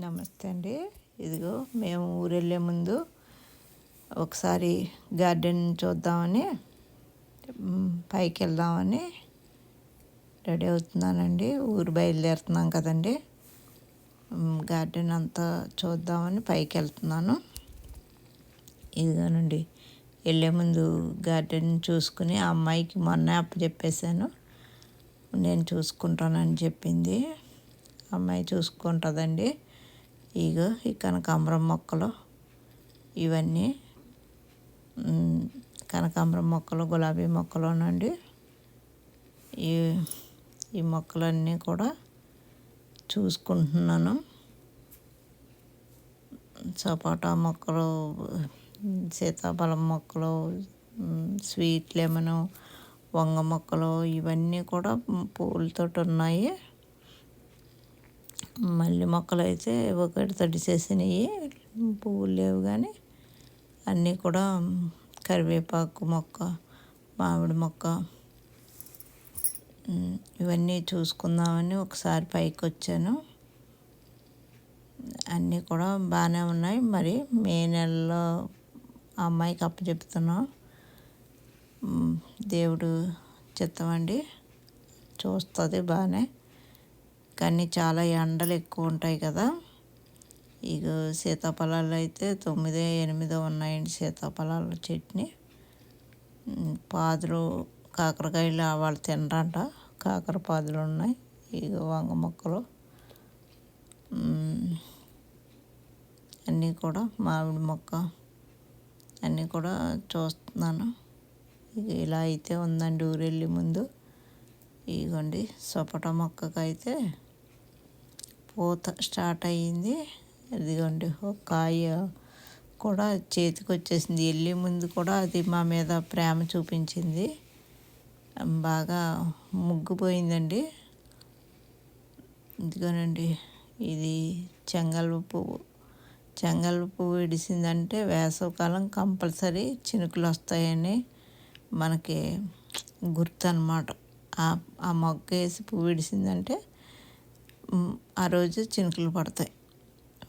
నమస్తే అండి. ఇదిగో మేము ఊరు వెళ్ళే ముందు ఒకసారి గార్డెన్ చూద్దామని పైకి వెళ్దామని రెడీ అవుతున్నానండి. ఊరు బయలుదేరుతున్నాం కదండి. గార్డెన్ అంతా చూద్దామని పైకి వెళ్తున్నాను ఇదిగోనండి వెళ్ళే ముందు గార్డెన్ చూసుకుని ఆ అమ్మాయికి మొన్న అప్పచెప్పేశాను. నేను చూసుకుంటానని చెప్పింది. అమ్మాయి చూసుకుంటుందండి. ఇగో ఈ కనకాంబరం మొక్కలు ఇవన్నీ కనకాంబరం మొక్కలు గులాబీ మొక్కలునండి. ఈ ఈ మొక్కలన్నీ కూడా చూసుకుంటున్నాను. సపోటా మొక్కలు సీతాఫలం మొక్కలు స్వీట్ లెమను వంగ మొక్కలు ఇవన్నీ కూడా పూలతోటి ఉన్నాయి. మల్లె మొక్కలు అయితే ఒకటి తడిసేసినాయి పువ్వులు లేవు కానీ అన్నీ కూడా కరివేపాకు మొక్క మామిడి మొక్క ఇవన్నీ చూసుకుందామని ఒకసారి పైకి వచ్చాను. అన్నీ కూడా బాగానే ఉన్నాయి. మరి మే నెలలో అమ్మాయికి అప్పచెప్తున్నాం. ఉమ్, దేవుడు చిత్తమండి. చూస్తుంది బాగానే కానీ చాలా ఎండలు ఎక్కువ ఉంటాయి కదా. ఇక సీతాఫలాలు అయితే తొమ్మిదో ఎనిమిదో ఉన్నాయండి సీతాఫలాల చట్నీ. పాదులు కాకరకాయలు వాళ్ళు తినరంట. కాకర పాదులు ఉన్నాయి. ఇక వంగ మొక్కలు. అన్నీ కూడా మామిడి మొక్క. అన్నీ కూడా చూస్తున్నాను. ఇక ఇలా అయితే ఉందండి ఊరెళ్ళి ముందు. ఇదిగోండి సపోటా మొక్కకైతే పూత స్టార్ట్ అయ్యింది. ఇదిగోండి ఒక కాయ కూడా చేతికి వచ్చేసింది వెళ్ళే ముందు కూడా అది మా మీద ప్రేమ చూపించింది. బాగా ముగ్గుపోయిందండి. ఇదిగోనండి ఇది చెంగల్ పువ్వు. చెంగల్ పువ్వు విడిసిందంటే వేసవకాలం కంపల్సరీ చినుకులు వస్తాయని మనకి గుర్తు అనమాట ఆ మొగ్గ వేసి పువ్వు విడిసిందంటే ఆ రోజు చినుకులు పడతాయి.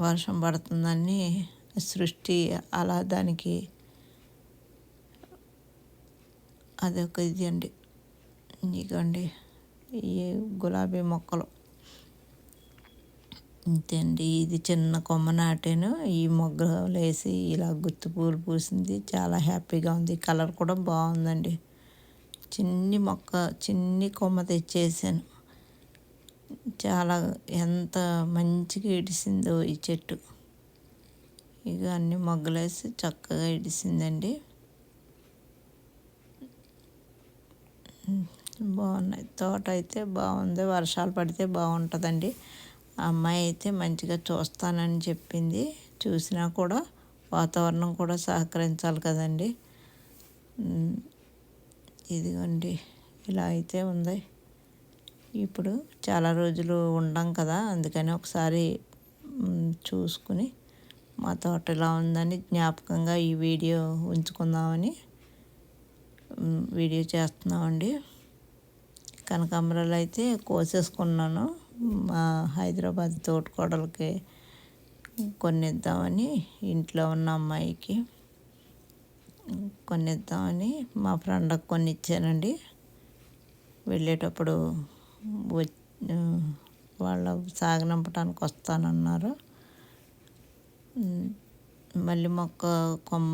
వర్షం పడుతుందని సృష్టి అలా దానికి అదొక ఇది అండి. ఇదిగోండి ఈ గులాబీ మొక్కలు. ఇంతేండి ఇది చిన్న కొమ్మ నాటాను. ఈ మొగ్గలు వేసి ఇలా గుత్తి పూలు పూసింది. చాలా హ్యాపీగా ఉంది. కలర్ కూడా బాగుందండి. చిన్ని మొక్క చిన్ని కొమ్మ తెచ్చేసాను. చాలా ఎంత మంచిగా ఇడిసిందో ఈ చెట్టు. ఇక అన్ని మొగ్గలేసి చక్కగా ఇడిసిందండి. బాగున్నాయి. తోట అయితే బాగుంది. వర్షాలు పడితే బాగుంటుందండి. అమ్మాయి అయితే మంచిగా చూస్తానని చెప్పింది. చూసినా కూడా వాతావరణం కూడా సహకరించాలి కదండి. ఇదిగోండి. ఇలా అయితే ఉంది. ఇప్పుడు చాలా రోజులు ఉండం కదా అందుకని ఒకసారి చూసుకుని మా తోట ఇలా ఉందని జ్ఞాపకంగా ఈ వీడియో ఉంచుకుందామని వీడియో చేస్తున్నామండి. కనకాంబరాలు అయితే కోసేసుకున్నాను. మా హైదరాబాద్ తోటకోడలకి కొన్ని ఇద్దామని ఇంట్లో ఉన్న అమ్మాయికి కొనిద్దామని మా ఫ్రెండ్కి కొన్ని ఇచ్చానండి వెళ్ళేటప్పుడు వాళ్ళ సాగనంపడానికి వస్తానన్నారు. మళ్ళీ మొక్క కొమ్మ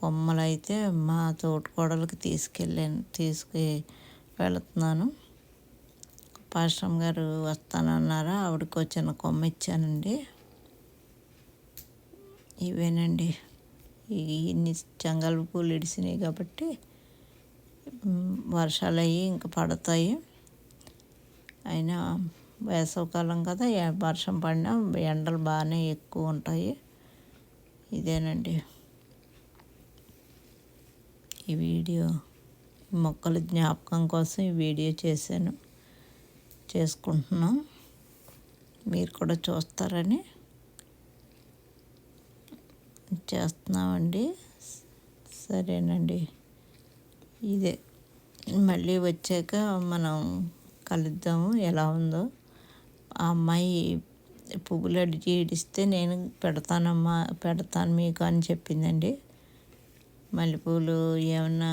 కొమ్మలు అయితే మా తోటకోడలకి తీసుకెళ్ళాను తీసుకు వెళుతున్నాను. పాశ్రమ్ గారు వస్తానన్నారు ఆవిడకి వచ్చిన కొమ్మ ఇచ్చానండి. ఇవేనండి ఇన్ని చెంగల్ పూలు ఇడిసినాయి కాబట్టి వర్షాలు అయ్యి ఇంకా పడతాయి. అయినా వేసవకాలం కదా వర్షం పడినా ఎండలు బాగానే ఎక్కువ ఉంటాయి. ఇదేనండి. ఈ వీడియో మొక్కల జ్ఞాపకం కోసం ఈ వీడియో చేశాను. చేసుకుంటున్నాం. మీరు కూడా చూస్తారని చేస్తున్నామండి. సరేనండి. ఇదే. మళ్ళీ వచ్చాక మనం కలుద్దాము ఎలా ఉందో. ఆ అమ్మాయి పువ్వులు అడిగి ఇడిస్తే నేను పెడతానమ్మా పెడతాను మీకు అని చెప్పిందండి. మల్లెపూలు ఏమన్నా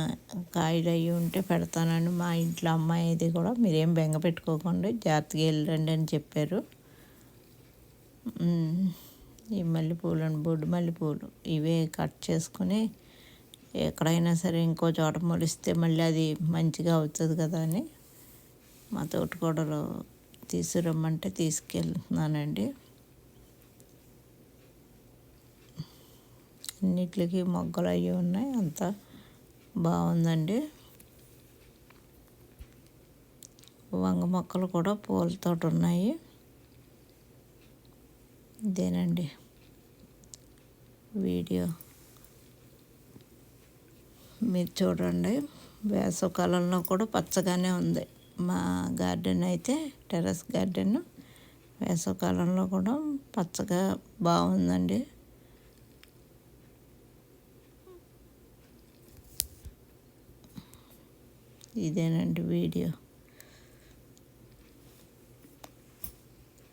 కాయలు అయ్యి ఉంటే పెడతానని మా ఇంట్లో అమ్మాయి అది కూడా మీరేం బెంగ పెట్టుకోకండి జాగ్రత్తగా వెళ్ళండి అని చెప్పారు. ఈ మల్లెపూలు బొడ్డు మల్లెపూలు ఇవే కట్ చేసుకుని ఎక్కడైనా సరే ఇంకో చోట మొలిస్తే మళ్ళీ అది మంచిగా అవుతుంది కదా అని. మా తోటకూడలో తీసుకురమ్మంటే తీసుకెళ్తున్నానండి. అన్నిటికి మొగ్గలు అవి ఉన్నాయి. అంత బాగుందండి. వంగ మొక్కలు కూడా పూలతో ఉన్నాయి. ఇదేనండి వీడియో. మీరు చూడండి. వేసవకాలంలో కూడా పచ్చగానే ఉంది. మా గార్డెన్ అయితే టెర్రస్ గార్డెన్. వేసవకాలంలో కూడా పచ్చగా బాగుందండి. ఇదేనండి వీడియో.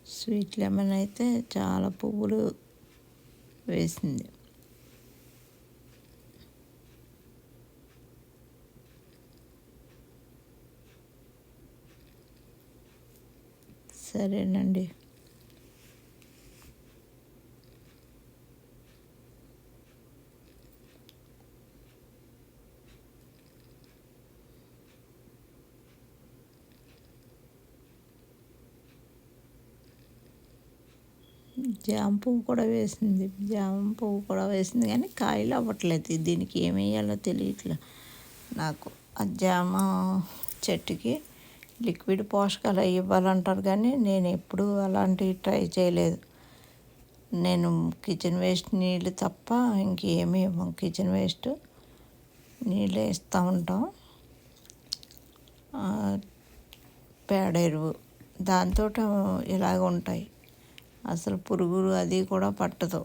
స్వీట్ లెమన్ అయితే చాలా పువ్వులు వేసింది. సరేనండి. జామ పువ్వు కూడా వేసింది. జామ పువ్వు కూడా వేసింది కానీ కాయలు అవ్వట్లేదు. దీనికి ఏమి వేయాలో తెలియట్లేదు నాకు ఆ జామ చెట్టుకి లిక్విడ్ పోషకాలు అవి ఇవ్వాలంటారు కానీ నేను ఎప్పుడూ అలాంటివి ట్రై చేయలేదు. నేను కిచెన్ వేస్ట్ నీళ్ళు తప్ప ఇంకేమీ ఇవ్వం కిచెన్ వేస్ట్ నీళ్ళు వేస్తూ ఉంటాం. పేడ ఎరువు దాంతో ఇలాగ ఉంటాయి. అసలు పురుగులు అది కూడా పట్టదు.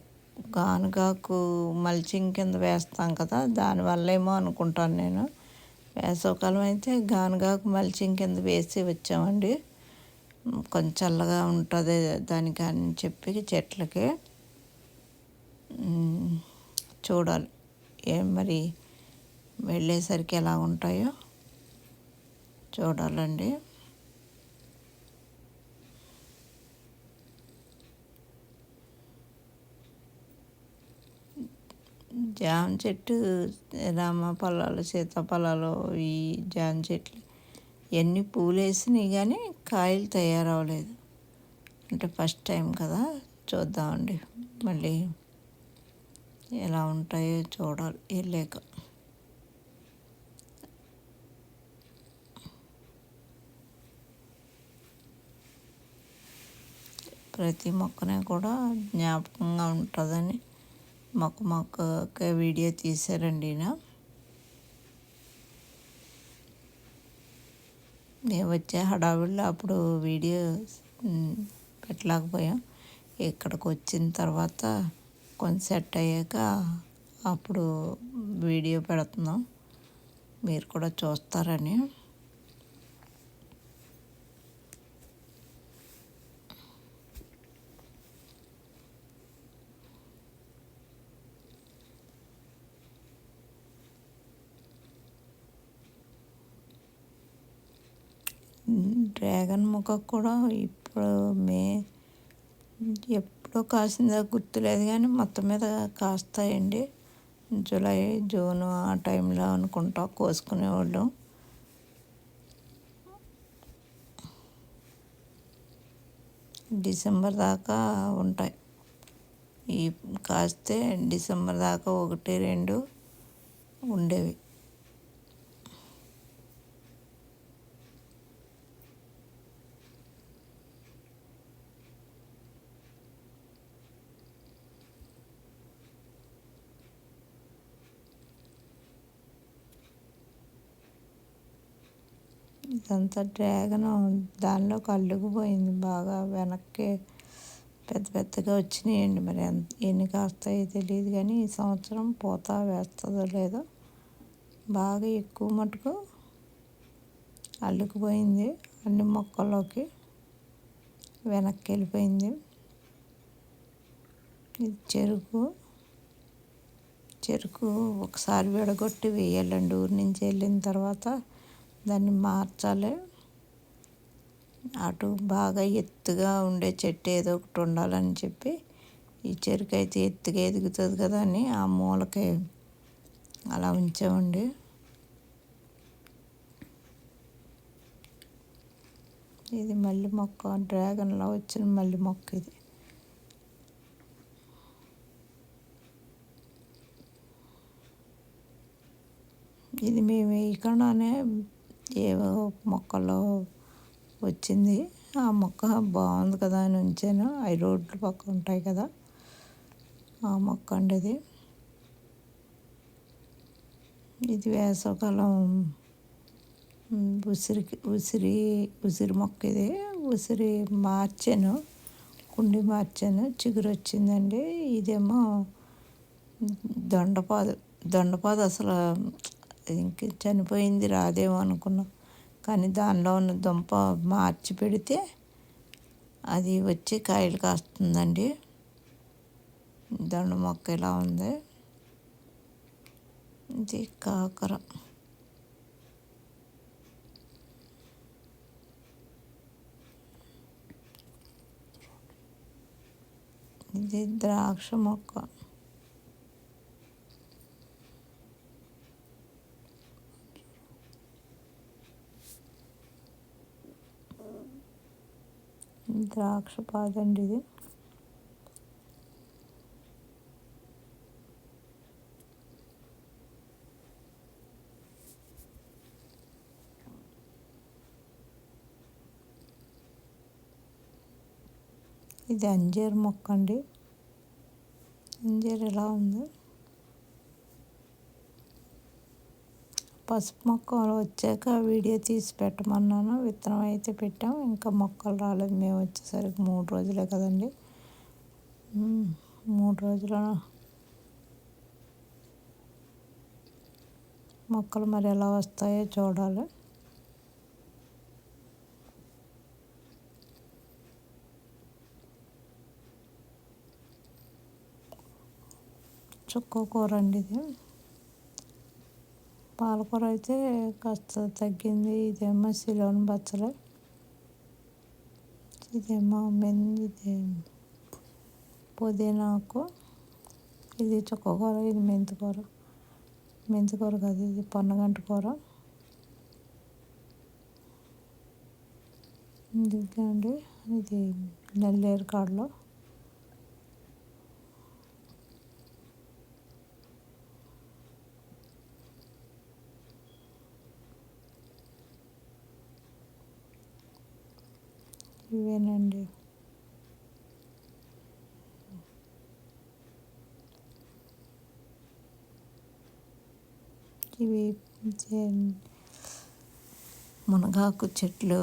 గానుగాకు మల్చింగ్ కింద వేస్తాం కదా దానివల్ల ఏమో అనుకుంటాను నేను. వేసవకాలం అయితే గానుగాకు మల్చింగ్ కింద వేసి వచ్చామండి. కొంచెం చల్లగా ఉంటుంది దానికని చెప్పి చెట్లకి చూడాలి. ఏం మరి వెళ్ళేసరికి ఎలా ఉంటాయో చూడాలండి. జామ చెట్టు రామ పొలాలు సీతాఫలాలు ఈ జామ చెట్లు ఎన్ని పూలు వేసినాయి కానీ కాయలు తయారవ్వలేదు. అంటే ఫస్ట్ టైం కదా చూద్దామండి. మళ్ళీ ఎలా ఉంటాయో చూడాలి వెళ్ళాక. ప్రతి మొక్కనే కూడా జ్ఞాపకంగా ఉంటుందని మాకు మక్కకే వీడియో తీశారండి నా మేము వచ్చే హడావిడిలో అప్పుడు వీడియో పెట్టలేకపోయాం. ఇక్కడికి వచ్చిన తర్వాత కొంచెం సెట్ అయ్యాక అప్పుడు వీడియో పెడుతున్నాం. మీరు కూడా చూస్తారని. డ్రాగన్ మొక్క కూడా ఇప్పుడు మే ఎప్పుడో కాసిందో గుర్తులేదు కానీ మొత్తం మీద కాస్తాయండి. జూలై జూన్ ఆ టైంలో అనుకుంటా కోసుకునేవాళ్ళం. డిసెంబర్ దాకా ఉంటాయి. ఈ కాస్తే డిసెంబర్ దాకా ఒకటి రెండు ఉండేవి. ఇదంతా డ్రాగన్ దానిలో అల్లుకుపోయింది. బాగా వెనక్కి పెద్ద పెద్దగా వచ్చినాయండి. మరి ఎంత ఎన్ని కాస్తాయో తెలియదు కానీ ఈ సంవత్సరం పూత వేస్తుందో లేదో బాగా ఎక్కువ మటుకు అల్లుకుపోయింది. అన్ని మొక్కల్లోకి వెనక్కి వెళ్ళిపోయింది. ఇది చెరుకు. చెరుకు ఒకసారి విడగొట్టి వేయాలండి. ఊరి నుంచి వెళ్ళిన తర్వాత దాన్ని మార్చాలి. అటు బాగా ఎత్తుగా ఉండే చెట్టు ఏదో ఒకటి ఉండాలని చెప్పి ఈ చెరుకు అయితే ఎత్తుగా ఎదుగుతుంది కదా అని ఆ మూలకి అలా ఉంచామండి. ఇది మల్లి మొక్క డ్రాగన్లో వచ్చిన మల్లి మొక్క ఇది. ఇది మేము ఇక్కడనే ఏవో మొక్కలో వచ్చింది. ఆ మొక్క బాగుంది కదా అని ఉంచాను. అవి రోడ్లు పక్క ఉంటాయి కదా. ఆ మొక్క అండి ఇది ఇది వేసవకాలం ఉసిరికి ఉసిరి ఉసిరి మొక్క ఇది. ఉసిరి మార్చాను. కుండి మార్చాను. చిగురు వచ్చిందండి. ఇదేమో దొండపాదు దొండపాదు అసలు ఇంక చనిపోయింది రాదేమో అనుకున్నాం. కానీ దానిలో ఉన్న దుంప మార్చి పెడితే అది వచ్చి కాయలు కాస్తుందండి. దండు మొక్క ఇలా ఉంది? ఇది కాకర. ఇది ద్రాక్ష మొక్క. ద్రాక్ష పాదండి ఇది ఇది అంజీర్ మొక్క అండి అంజీర్ ఎలా ఉంది. పసుపు మొక్క వచ్చాక వీడియో తీసి పెట్టమన్నాను. విత్తనం అయితే పెట్టాం. ఇంకా మొక్కలు రాలేదు. మేము వచ్చేసరికి మూడు రోజులే కదండి. మూడు రోజుల మొక్కలు మరి ఎలా వస్తాయో చూడాలి. చుక్క కూర అండి ఇది. పాలకూర అయితే కాస్త తగ్గింది. ఇదేమో సిలోని బచ్చలు. ఇదేమో మెంది ఇది పుదీనాకు. ఇది చుక్కకూర ఇది మెంతికూర మెంతికూర కాదు ఇది పొన్నగంట కూర. ఇదిగోండి ఇది నల్లేరు కాడలో. ఇవేనండి. ఇవి మునగాకు చెట్లు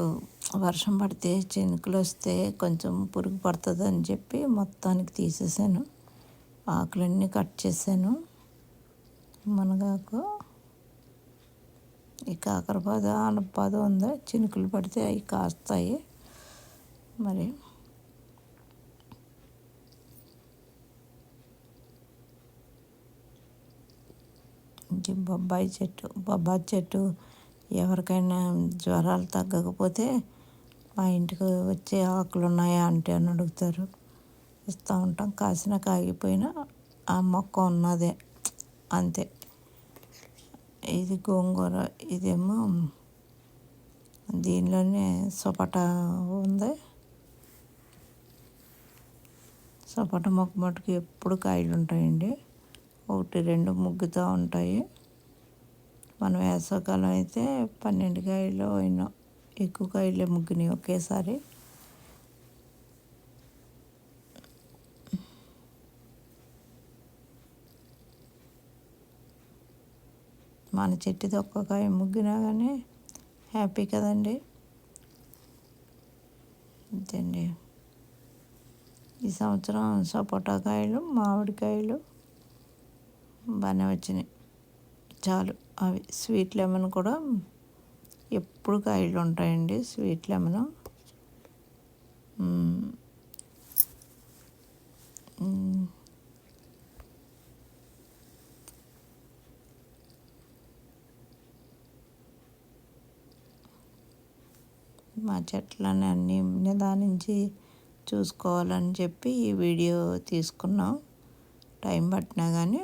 వర్షం పడితే చినుకులు వస్తే కొంచెం పురుగు పడుతుంది అని చెప్పి మొత్తానికి తీసేసాను. ఆకులన్నీ కట్ చేశాను మునగాకు ఈ కాకరపాద ఆనపాద ఉందో? చినుకులు పడితే అవి కాస్తాయి. మరి. బొబ్బాయి చెట్టు బొబ్బాయి చెట్టు ఎవరికైనా జ్వరాలు తగ్గకపోతే మా ఇంటికి వచ్చే ఆకులు ఉన్నాయా అంటే అని అడుగుతారు. ఇస్తూ ఉంటాం. కాసిన కాగిపోయినా ఆ మొక్క ఉన్నదే. అంతే. ఇది గోంగూర ఇదేమో దీనిలోనే సొపట ఉంది. సపోటా మొక్క మటుకు ఎప్పుడు కాయలు ఉంటాయండి. ఒకటి రెండు ముగ్గుతూ ఉంటాయి. మనం వేసవకాలం అయితే పన్నెండు కాయలు అయినా ఎక్కువ కాయలే ముగ్గుని ఒకేసారి. మన చెట్టుది ఒక్క కాయ ముగ్గినా కానీ హ్యాపీ కదండి. ఈ సంవత్సరం సపోటా కాయలు మామిడికాయలు బాగానే వచ్చినాయి. చాలు. అవి స్వీట్ లెమన్ కూడా ఎప్పుడు కాయలు ఉంటాయండి స్వీట్ లెమన్. మా చెట్లని అన్నీ నిదానించి చూసుకోవాలని చెప్పి ఈ వీడియో తీసుకున్నాం. టైం పట్టినా కానీ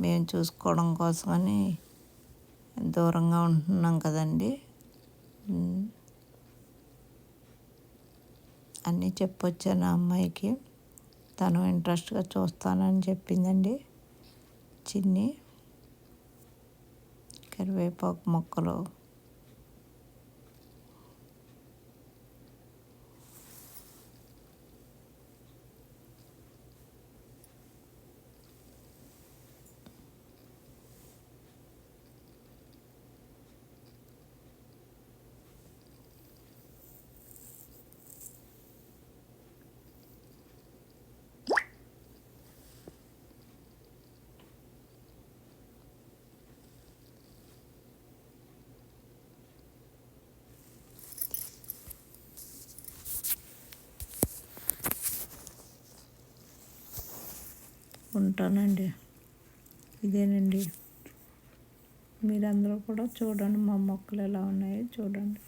మేము చూసుకోవడం కోసమని దూరంగా ఉంటున్నాం కదండి. అన్నీ చెప్పొచ్చాను ఆ అమ్మాయికి? తను ఇంట్రెస్ట్గా చూస్తానని చెప్పిందండి చిన్ని. కరివేపాకు మొక్కలు ఉంటానండి. ఇదేనండి. మీరందరూ కూడా చూడండి మా మొక్కలు ఎలా ఉన్నాయో చూడండి.